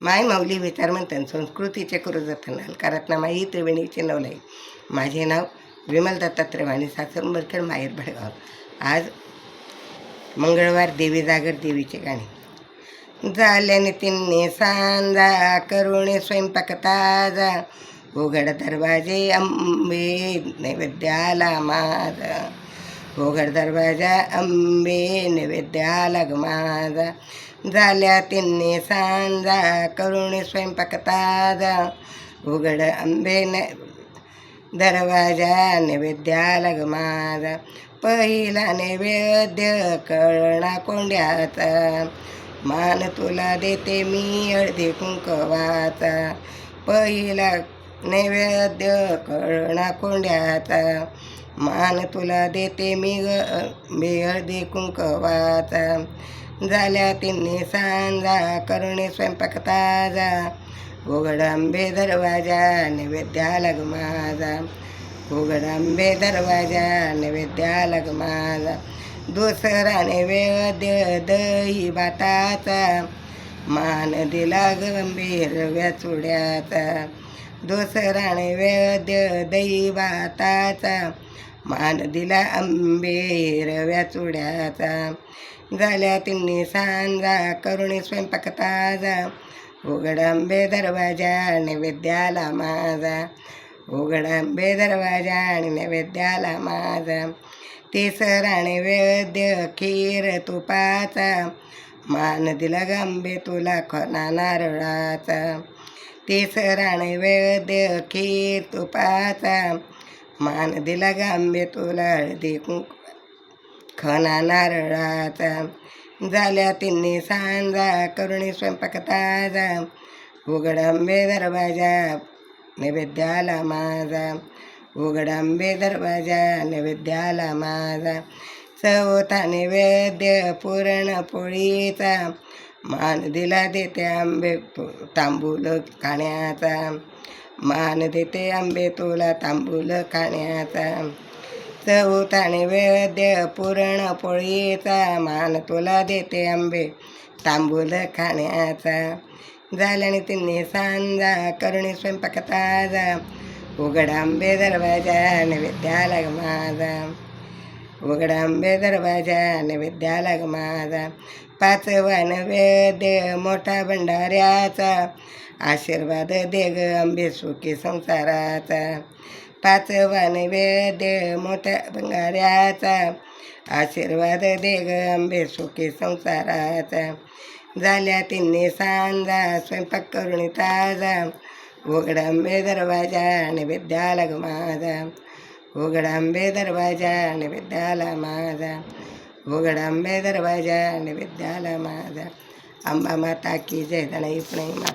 माय माऊली विचार म्हणतात संस्कृतीचे करू जतन अलकारात माई त्रिवेणीचे नवलाई माझे नाव विमल दत्तात्रय वाणी सासर माहेर भडगाव आज मंगळवार देवी जागर देवीचे गाणे. झाल्याने तिने सांजा करुणे स्वयंपाक ताजा. उघड दरवाजे अंबे नैवेद्याला माझा. उघड दरवाजा अंबे नैवेद्याला ग माझा झाल्या तिन्ही सांजा करुणी स्वयंपाक ताजा उघड अंबे न दरवाजा नैवेद्याला ग माझा पहिला नैवेद्य कळणा कोंड्याचा मान तुला देते मी हळदी कुंकवाचा पहिला नैवेद्य कळणा कोंड्याचा मान तुला देते मी ग मी हळदी कुंकवाचा. झाल्या तिन्ही सांजा करुणे स्वयंपाक ताजा उघड आंबे दरवाजा नैवेद्याला ग माझा. उघड आंबे दरवाजा नैवेद्याला ग माझा. दुसरा नैवेद्य दही भाताचा. मान दिला गंभीर रव्या चुड्याचा. दुसरा नैवेद्य दही भाताचा. मान दिला आंबे रव्या चुड्याचा झाल्या तिन्ही सांजा करुणी स्वयंपाक ताजा उघड आंबे दरवाजा नैवेद्याला माझा. उघड आंबे दरवाजा आणि नैवेद्याला माझा. तिसरा नैवेद्य खीर तुपाचा. मान दिला गांबे तुला खना नारळाचा. तिसरा नैवेद्य खीर तुपाचा. मान दिला गांबे तुला हळदी कुंक खना नारळाचा. झाल्या तिन्ही सांजा करुणी स्वयंपाक ताजा उघड आंबे दरवाजा नैवेद्याला माझा. उघड आंबे दरवाजा नैवेद्याला माझा. चौथा नैवेद्य पुरणपोळीचा मान दिला देते आंबे तांबूल खाण्याचा मान देते आंबे तुला तांबूल खाण्याचा. चौताने वेद्य पुरण पोळीचा मान तुला देते आंबे तांबूल खाण्याचा. झाल्याने तिन्ही सांजा करुणी स्वयंपाक ताजा. उघड आंबे दरवाजा नैवेद्याला माझा. उघड आंबे दरवाजा नैवेद्याला ग माझा पाचवा नैवेद्य मोठा भंडाऱ्याचा आशीर्वाद दे ग आंबे सुखी संसाराचा. पाचवा नैवेद्य मोठ्या भंगाऱ्याचा आशीर्वाद दे ग आंबे सुखी संसाराचा. झाल्या तिन्ही सांजा स्वयंपाक करून ताजा उघड आंबे दरवाजा नैवेद्याला लग माझा उघड आंबे दरवाजा नैवेद्याला माझा उघड आंबे दरवाजा नैवेद्याला माझा अंबा माता की जय धनाई माता